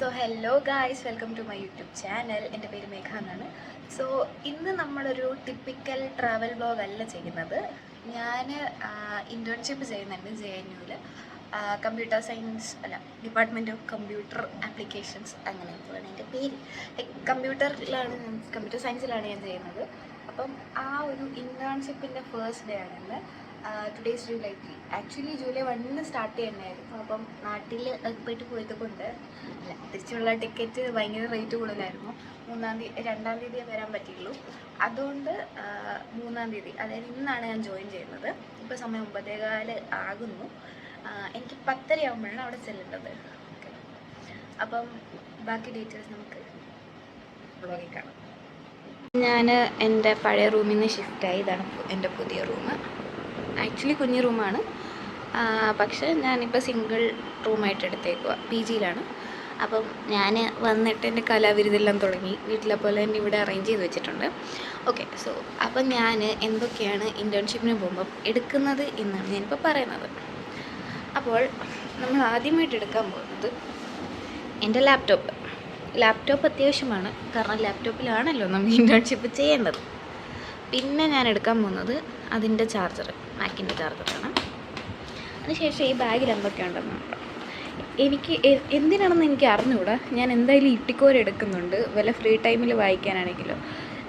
So hello guys welcome to my YouTube channel എന്റെ പേര് മേഘ എന്നാണ്. സോ ഇന്ന് നമ്മളൊരു ടിപ്പിക്കൽ ട്രാവൽ ബ്ലോഗ് അല്ല ചെയ്യുന്നത്. ഞാൻ ഇന്റേൺഷിപ്പ് ചെയ്യുന്നുണ്ട് ജെ എൻ യുവിൽ കമ്പ്യൂട്ടർ സയൻസ് അല്ല ഡിപ്പാർട്ട്മെന്റ് ഓഫ് കമ്പ്യൂട്ടർ ആപ്ലിക്കേഷൻസ് അങ്ങനെ എന്താണ് എന്റെ പേര്. കമ്പ്യൂട്ടറിലാണ് കമ്പ്യൂട്ടർ സയൻസിലാണ് ഞാൻ ചെയ്യുന്നത്. അപ്പം ആ ഒരു ഇന്റേൺഷിപ്പിന്റെ ഫേസ്റ്റ് ഡേ ആണ് today's July three actually July വണ്ണിന് സ്റ്റാർട്ട് ചെയ്യണമായിരുന്നു അപ്പം നാട്ടിൽ പോയിട്ട് പോയത് കൊണ്ട് അല്ല തിരിച്ചുള്ള ടിക്കറ്റ് ഭയങ്കര റേറ്റ് കൂടുതലായിരുന്നു. മൂന്നാം തീയതി രണ്ടാം തീയതിയെ വരാൻ പറ്റിയുള്ളൂ. അതുകൊണ്ട് മൂന്നാം തീയതി അതായത് ഇന്നാണ് ഞാൻ ജോയിൻ ചെയ്യുന്നത്. ഇപ്പോൾ സമയം ഒമ്പതേകാൽ ആകുന്നു. എനിക്ക് എനിക്ക് പത്തരയാകുമ്പോഴാണ് അവിടെ ചെല്ലേണ്ടത്. അപ്പം ബാക്കി ഡീറ്റെയിൽസ് നമുക്ക് ബ്ലോഗിൽ കാണാം. ഞാൻ എന്റെ പഴയ റൂമിൽ നിന്ന് ഷിഫ്റ്റായി ഇതാണ് എന്റെ പുതിയ റൂം ആക്ച്വലി കുഞ്ഞു റൂമാണ്. പക്ഷേ ഞാനിപ്പോൾ സിംഗിൾ റൂമായിട്ട് എടുത്തേക്കുക പി ജിയിലാണ്. അപ്പം ഞാൻ വന്നിട്ട് എന്റെ കലാവിരുതെല്ലാം തുടങ്ങി വീട്ടിലെ പോലെ തന്നെ ഇവിടെ അറേഞ്ച് ചെയ്ത് വെച്ചിട്ടുണ്ട്. ഓക്കെ സോ അപ്പം ഞാൻ എന്തൊക്കെയാണ് ഇന്റേൺഷിപ്പിന് പോകുമ്പം എടുക്കുന്നത് എന്നാണ് ഞാനിപ്പോൾ പറയുന്നത്. അപ്പോൾ നമ്മൾ ആദ്യമായിട്ട് എടുക്കാൻ പോകുന്നത് എന്റെ ലാപ്ടോപ്പ്. ലാപ്ടോപ്പ് അത്യാവശ്യമാണ് കാരണം ലാപ്ടോപ്പിലാണല്ലോ നമ്മൾ ഇന്റേൺഷിപ്പ് ചെയ്യേണ്ടത്. പിന്നെ ഞാൻ എടുക്കാൻ പോകുന്നത് അതിന്റെ ചാർജർ മാക്കിന്റെ ചാർജറാണ് അതിനുശേഷം ഈ ബാഗിൽ എന്തൊക്കെയുണ്ടെന്ന് നോക്കാം. എനിക്ക് എന്തിനാണെന്ന് എനിക്ക് അറിഞ്ഞുകൂടാ. ഞാൻ എന്തായാലും ഇട്ടിക്കോര എടുക്കുന്നുണ്ട്. വല്ല ഫ്രീ ടൈമിൽ വായിക്കാനാണെങ്കിലും.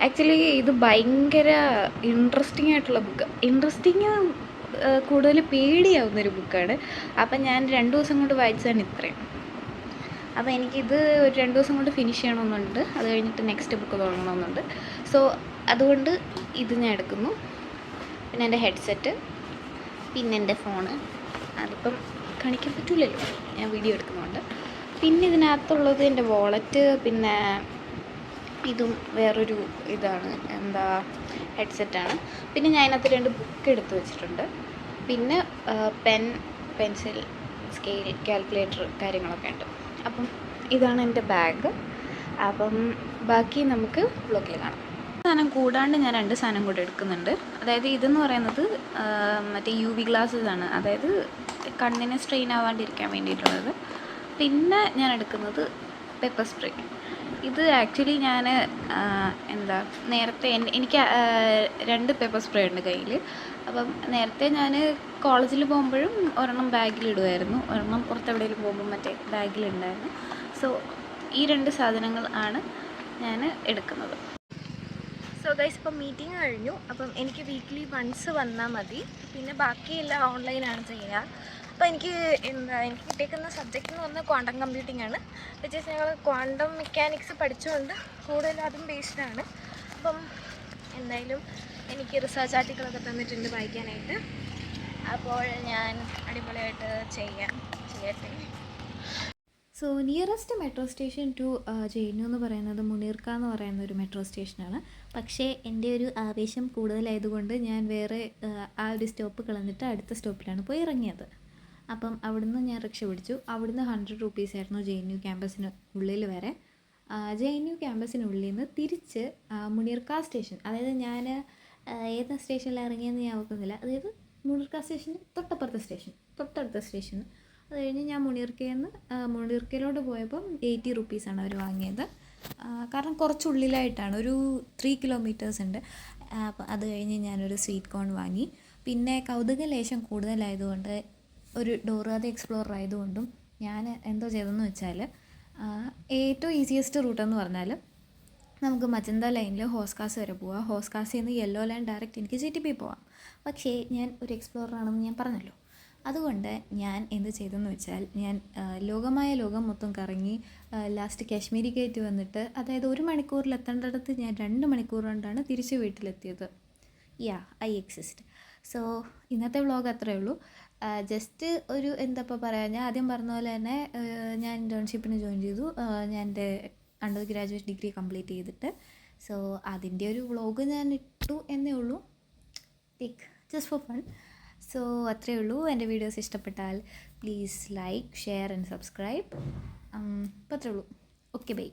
ആക്ച്വലി ഇത് ഭയങ്കര ഇൻട്രസ്റ്റിംഗ് ആയിട്ടുള്ള ബുക്ക് ഇൻട്രസ്റ്റിങ് കൂടുതൽ പേടിയാവുന്നൊരു ബുക്കാണ് അപ്പം ഞാൻ രണ്ട് ദിവസം കൊണ്ട് വായിച്ചതാണ് ഇത്രയും. അപ്പോൾ എനിക്കിത് ഒരു രണ്ട് ദിവസം കൊണ്ട് ഫിനിഷ് ചെയ്യണമെന്നുണ്ട്. അത് കഴിഞ്ഞിട്ട് നെക്സ്റ്റ് ബുക്ക് തുടങ്ങണമെന്നുണ്ട്. സോ അതുകൊണ്ട് ഇത് ഞാൻ എടുക്കുന്നു. പിന്നെ എന്റെ ഹെഡ്സെറ്റ് പിന്നെ എന്റെ ഫോണ് അതിപ്പം കാണിക്കാൻ പറ്റില്ലല്ലോ ഞാൻ വീഡിയോ എടുക്കുന്നതുകൊണ്ട് പിന്നെ ഇതിനകത്തുള്ളത് എന്റെ വാളറ്റ് പിന്നെ ഇതും വേറൊരു ഇതാണ്. എന്താ ഹെഡ്സെറ്റാണ് പിന്നെ ഞാൻ അതിനകത്ത് രണ്ട് ബുക്ക് എടുത്ത് വെച്ചിട്ടുണ്ട്. പിന്നെ പെൻ പെൻസിൽ സ്കെയിൽ കാൽക്കുലേറ്റർ കാര്യങ്ങളൊക്കെ ഉണ്ട്. അപ്പം ഇതാണ് എന്റെ ബാഗ് അപ്പം ബാക്കി നമുക്ക് ബ്ലോക്കിൽ കാണാം. സാധനം കൂടാണ്ട് ഞാൻ രണ്ട് സാധനം കൂടെ എടുക്കുന്നുണ്ട്. അതായത് ഇതെന്ന് പറയുന്നത് മറ്റേ യു വി ഗ്ലാസ്സസ് ആണ്. അതായത് കണ്ണിന് സ്ട്രെയിൻ ആവാണ്ടിരിക്കാൻ വേണ്ടിയിട്ടുള്ളത്. പിന്നെ ഞാൻ എടുക്കുന്നത് പെപ്പർ സ്പ്രേ ഇത് ആക്ച്വലി ഞാൻ എന്താ നേരത്തെ എനിക്ക് രണ്ട് പേപ്പർ സ്പ്രേ ഉണ്ട് കയ്യിൽ അപ്പം നേരത്തെ ഞാൻ കോളേജിൽ പോകുമ്പോഴും ഒരെണ്ണം ബാഗിലിടുമായിരുന്നു ഒരെണ്ണം പുറത്തെവിടെയെങ്കിലും പോകുമ്പോൾ മറ്റേ ബാഗിലുണ്ടായിരുന്നു സോ ഈ രണ്ട് സാധനങ്ങൾ ആണ് ഞാൻ എടുക്കുന്നത്. സോ ഗൈസ് ഇപ്പം മീറ്റിംഗ് കഴിഞ്ഞു. അപ്പം എനിക്ക് വീക്ക്ലി വൺസ് വന്നാൽ മതി. പിന്നെ ബാക്കിയെല്ലാം ഓൺലൈനാണ് ചെയ്യുക. അപ്പോൾ എനിക്ക് എന്താ എനിക്ക് കിട്ടിയേക്കുന്ന സബ്ജക്റ്റ് എന്ന് പറഞ്ഞാൽ ക്വാണ്ടം കമ്പ്യൂട്ടിംഗ് ആണ്. വിച്ച് ഞങ്ങൾ ക്വാണ്ടം മെക്കാനിക്സ് പഠിച്ചുകൊണ്ട് കൂടുതലും അതും ബേസ്ഡ് ആണ്. അപ്പം എന്തായാലും എനിക്ക് റിസർച്ച് ആർട്ടിക്കിളൊക്കെ തന്നിട്ടുണ്ട് വായിക്കാനായിട്ട്. അപ്പോൾ ഞാൻ അടിപൊളിയായിട്ട് ചെയ്യാം. ചെയ്യട്ടെ. So nearest metro station to JNU എന്ന് പറയുന്നത് മുനീർക്ക എന്ന് പറയുന്ന ഒരു മെട്രോ സ്റ്റേഷനാണ് പക്ഷേ എന്റെ ഒരു ആവേശം കൂടുതലായതുകൊണ്ട് ഞാൻ വേറെ ആ, ഒരു സ്റ്റോപ്പ് കളഞ്ഞിട്ട് അടുത്ത സ്റ്റോപ്പിലാണ് പോയി ഇറങ്ങിയത്. അപ്പം അവിടുന്ന് ഞാൻ റിക്ഷ പിടിച്ചു. അവിടുന്ന് ഹൺഡ്രഡ് റുപ്പീസ് ആയിരുന്നു ജെ എൻ യു ക്യാമ്പസിന് ഉള്ളിൽ വരെ. ജെ എൻ യു ക്യാമ്പസിനുള്ളിൽ നിന്ന് തിരിച്ച് മുനീർക്ക സ്റ്റേഷൻ അതായത് ഞാൻ ഏത് സ്റ്റേഷനിൽ ഇറങ്ങിയെന്ന് ഞാൻ ഓർക്കുന്നില്ല. അതായത് മുനീർക്ക സ്റ്റേഷന്റെ തൊട്ടപ്പുറത്തെ സ്റ്റേഷൻ തൊട്ടടുത്ത സ്റ്റേഷൻ അത് കഴിഞ്ഞ് ഞാൻ മുനീർക്കയിൽ നിന്ന് മുനീർക്കയിലോട്ട് പോയപ്പം എയ്റ്റി റുപ്പീസാണ് അവർ വാങ്ങിയത്. കാരണം കുറച്ചുള്ളിലായിട്ടാണ് ഒരു ത്രീ കിലോമീറ്റേഴ്സ് ഉണ്ട്. അപ്പം അത് കഴിഞ്ഞ് ഞാനൊരു സ്വീറ്റ് കോൺ വാങ്ങി. പിന്നെ കൗതുക ലേശം കൂടുതലായതുകൊണ്ട് ഒരു ഡോറാതെ എക്സ്പ്ലോറർ ആയതുകൊണ്ടും ഞാൻ എന്തോ ചെയ്തതെന്ന് വെച്ചാൽ ഏറ്റവും ഈസിയസ്റ്റ് റൂട്ടെന്ന് പറഞ്ഞാൽ നമുക്ക് മജന്ത ലൈനിൽ ഹോസ്കാസ് വരെ പോവാം. ഹോസ്കാസിൽ നിന്ന് യെല്ലോ ലൈൻ ഡയറക്റ്റ് എനിക്ക് ജി ടി പി പോവാം. പക്ഷേ ഞാൻ ഒരു എക്സ്പ്ലോറർ ആണെന്ന് ഞാൻ പറഞ്ഞല്ലോ. അതുകൊണ്ട് ഞാൻ എന്ത് ചെയ്തെന്ന് വെച്ചാൽ ഞാൻ ലോകമായ ലോകം മൊത്തം കറങ്ങി ലാസ്റ്റ് കാശ്മീരി ഗേറ്റ് വന്നിട്ട് അതായത് ഒരു മണിക്കൂറിൽ എത്തേണ്ടടുത്ത് ഞാൻ രണ്ട് മണിക്കൂർ കൊണ്ടാണ് തിരിച്ച് വീട്ടിലെത്തിയത്. യാ ഐ എക്സിസ്റ്റ് സോ ഇന്നത്തെ വ്ളോഗ് അത്രയേ ഉള്ളൂ. ജസ്റ്റ് ഒരു എന്താ ഇപ്പോൾ പറയുക ഞാൻ ആദ്യം പറഞ്ഞ പോലെ തന്നെ ഞാൻ ഇന്റേൺഷിപ്പിന് ജോയിൻ ചെയ്തു. ഞാൻ എന്റെ അണ്ടർ ഗ്രാജുവേറ്റ് ഡിഗ്രി കംപ്ലീറ്റ് ചെയ്തിട്ട്. സോ അതിന്റെ ഒരു വ്ളോഗ് ഞാൻ ഇട്ടു എന്നേ ഉള്ളൂ. Like just for fun so അത്രയേ ഉള്ളൂ. എന്റെ വീഡിയോസ് ഇഷ്ടപ്പെട്ടാൽ please like share and subscribe. അപ്പോൾ അത്രയേ ഉള്ളൂ. Okay bye.